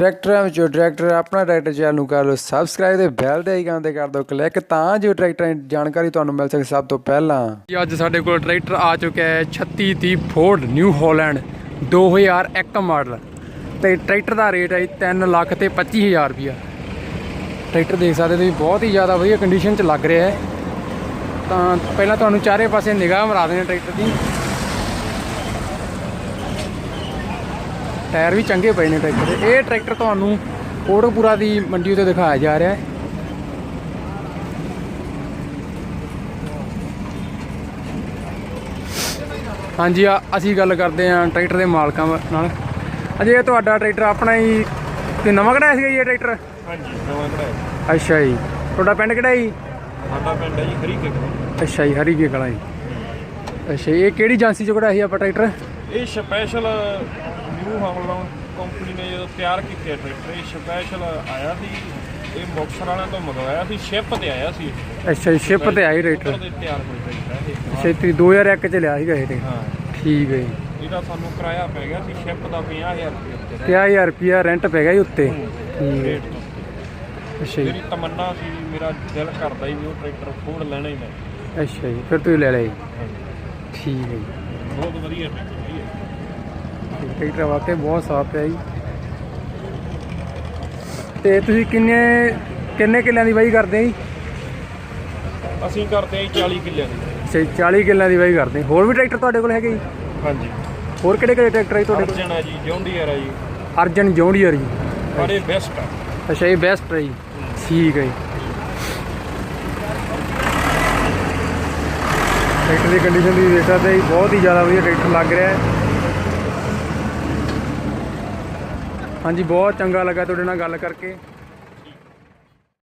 ਟਰੈਕਟਰਾਂ ਵਿੱਚੋਂ ਟਰੈਕਟਰ ਆਪਣਾ ਟਰੈਕਟਰ ਚੈਨਲ ਨੂੰ ਕਰ ਲਓ ਸਬਸਕ੍ਰਾਈਬ ਤੇ ਬੈਲ ਦੇ ਆਈਕਨ ਤੇ ਕਰ ਦਿਓ ਕਲਿੱਕ ਤਾਂ ਜੋ ਟਰੈਕਟਰਾਂ ਦੀ ਜਾਣਕਾਰੀ ਤੁਹਾਨੂੰ ਮਿਲ ਸਕੇ ਸਭ ਤੋਂ ਪਹਿਲਾਂ। ਅੱਜ ਸਾਡੇ ਕੋਲ ਟਰੈਕਟਰ ਆ ਚੁੱਕਿਆ ਹੈ 3630 ਫੋਰਡ ਨਿਊ ਹਾਲੈਂਡ 2001 ਮਾਡਲ। ਤੇ ਟਰੈਕਟਰ ਦਾ ਰੇਟ ਹੈ 3 ਲੱਖ ਤੇ 25000 ਰੁਪਿਆ ਟਰੈਕਟਰ ਦੇਖ ਸਕਦੇ ਤੁਸੀਂ, ਬਹੁਤ ਹੀ ਜ਼ਿਆਦਾ ਵਧੀਆ ਕੰਡੀਸ਼ਨ 'ਚ ਲੱਗ ਰਿਹਾ ਹੈ। ਤਾਂ ਪਹਿਲਾਂ ਤੁਹਾਨੂੰ ਚਾਰੇ ਪਾਸੇ ਨਿਗਾਹ ਮਰਾ ਦੇਣੇ ਟਰੈਕਟਰ ਦੀ। ਟਾਇਰ ਵੀ ਚੰਗੇ ਪਏ ਨੇ ਟਰੈਕਟਰ ਦੇ। ਇਹ ਟਰੈਕਟਰ ਤੁਹਾਨੂੰ ਕੋਟਕਪੂਰਾ ਦੀ ਮੰਡੀ ਉੱਤੇ ਦਿਖਾਇਆ ਜਾ ਰਿਹਾ ਹੈ। ਹਾਂਜੀ ਆ ਅਸੀਂ ਗੱਲ ਕਰਦੇ ਹਾਂ ਟਰੈਕਟਰ ਦੇ ਮਾਲਕਾਂ ਨਾਲ। ਅਜੇ ਇਹ ਤੁਹਾਡਾ ਟਰੈਕਟਰ ਆਪਣਾ ਹੀ ਤੇ ਨਵਾਂ ਕਢਾਇਆ ਸੀਗਾ ਜੀ ਇਹ ਟਰੈਕਟਰ? ਹਾਂਜੀ ਨਵਾਂ ਕਢਾਇਆ। ਅੱਛਾ ਜੀ। ਤੁਹਾਡਾ ਪਿੰਡ ਕਿਹੜਾ ਜੀ? ਸਾਡਾ ਪਿੰਡ ਹੈ ਜੀ ਖਰੀਕੇ ਕੋਲ। ਅੱਛਾ ਜੀ ਹਰੀਕੇ ਕਲਾਂ ਜੀ। ਅੱਛਾ ਇਹ ਕਿਹੜੀ ਏਜੰਸੀ ਚੋਂ ਕਢਾਇਆ ਸੀ ਆਪਾਂ ਟਰੈਕਟਰ? ਇਹ ਸਪੈਸ਼ਲ ਨਿਊ ਹਾਲੈਂਡ ਕੰਪਨੀ ਨੇ ਜਦੋਂ ਤਿਆਰ ਕੀਤੇ ਟਰੈਕਟਰ ਇਹ ਸਪੈਸ਼ਲ ਆਇਆ ਸੀ ਇਹ ਮੁਕਤਸਰ ਵਾਲਿਆਂ ਤੋਂ ਮੰਗਵਾਇਆ ਸੀ ਸ਼ਿਪ ਤੇ ਆਇਆ ਸੀ ਅੱਛਾ ਜੀ ਸ਼ਿਪ ਤੇ ਆਈ ਟਰੈਕਟਰ ਉੱਧਰ ਦੇ ਤਿਆਰ ਹੋਏ ਟਰੈਕਟਰ ਇਹ। ਛੇਤੀ 2001 ਚ ਲਿਆ ਸੀਗਾ ਇਹ ਟਰੈਕਟਰ ਹਾਂ। ਠੀਕ ਹੈ ਜੀ। ਇਹਦਾ ਸਾਨੂੰ ਕਿਰਾਇਆ ਪੈ ਗਿਆ ਸੀ ਸ਼ਿਪ ਦਾ 50000 ਰੁਪਏ ਉੱਤੇ ਤੇ 1000 ਰੁਪਿਆ ਰੈਂਟ ਪੈ ਗਿਆ ਜੀ ਉੱਤੇ। ਠੀਕ ਹੈ। ਰੇਟ ਤੋਂ ਉੱਤੇ। ਅੱਛਾ ਜੀ। ਮੇਰੀ ਤਮੰਨਾ ਸੀ ਮੇਰਾ ਦਿਲ ਕਰਦਾ ਹੀ ਵੀ ਉਹ ਟਰੈਕਟਰ ਫੋੜ ਲੈਣਾ ਹੀ ਮੈਂ। ਅੱਛਾ ਜੀ ਫਿਰ ਤੁਸੀਂ ਲੈ ਲਿਆ ਜੀ। ਠੀਕ ਹੈ ਜੀ। ਬਹੁਤ ਵਧੀਆ ਟਰੈਕਟਰ ਹੈ ਟਰੈਕਟਰ ਵਾਕਈ ਬਹੁਤ ਸਾਫ਼ ਹੈ ਜੀ। ਤੇ ਤੁਸੀਂ ਕਿੰਨੇ ਕਿੰਨੇ ਕਿੱਲਿਆਂ ਦੀ ਵਾਹੀ ਕਰਦੇ ਜੀ? ਅਸੀਂ ਕਰਦੇ ਹਾਂ ਜੀ 40 ਕਿੱਲਿਆਂ ਦੀ। ਅੱਛਾ ਜੀ 40 ਕਿੱਲਿਆਂ ਦੀ ਵਾਹੀ ਕਰਦੇ। ਹੋਰ ਵੀ ਟਰੈਕਟਰ ਤੁਹਾਡੇ ਕੋਲ ਹੈਗੇ ਜੀ? ਹਾਂਜੀ। ਹੋਰ ਕਿਹੜੇ ਕਿਹੜੇ ਟਰੈਕਟਰ ਹੈ ਤੁਹਾਡੇ ਅਰਜਨ ਹੈ ਜੀ ਜੌਂਡੀਅਰ ਹੈ ਜੀ। ਕੋਲ ਅਰਜਨ ਜੌਂਡੀਅਰ ਜੀ। ਬੜੇ ਬੈਸਟ ਆ ਅੱਛਾ ਇਹ ਬੈਸਟ ਹੈ ਜੀ। ਠੀਕ ਹੈ ਜੀ। ਟਰੈਕਟਰ ਦੀ ਕੰਡੀਸ਼ਨ ਤੁਸੀਂ ਦੇਖ ਸਕਦੇ ਜੀ ਬਹੁਤ ਹੀ ਜ਼ਿਆਦਾ ਵਧੀਆ ਟਰੈਕਟਰ ਲੱਗ ਰਿਹਾ ਹੈ। ਹਾਂਜੀ ਬਹੁਤ ਚੰਗਾ ਲੱਗਾ ਤੁਹਾਡੇ ਨਾਲ ਗੱਲ ਕਰਕੇ।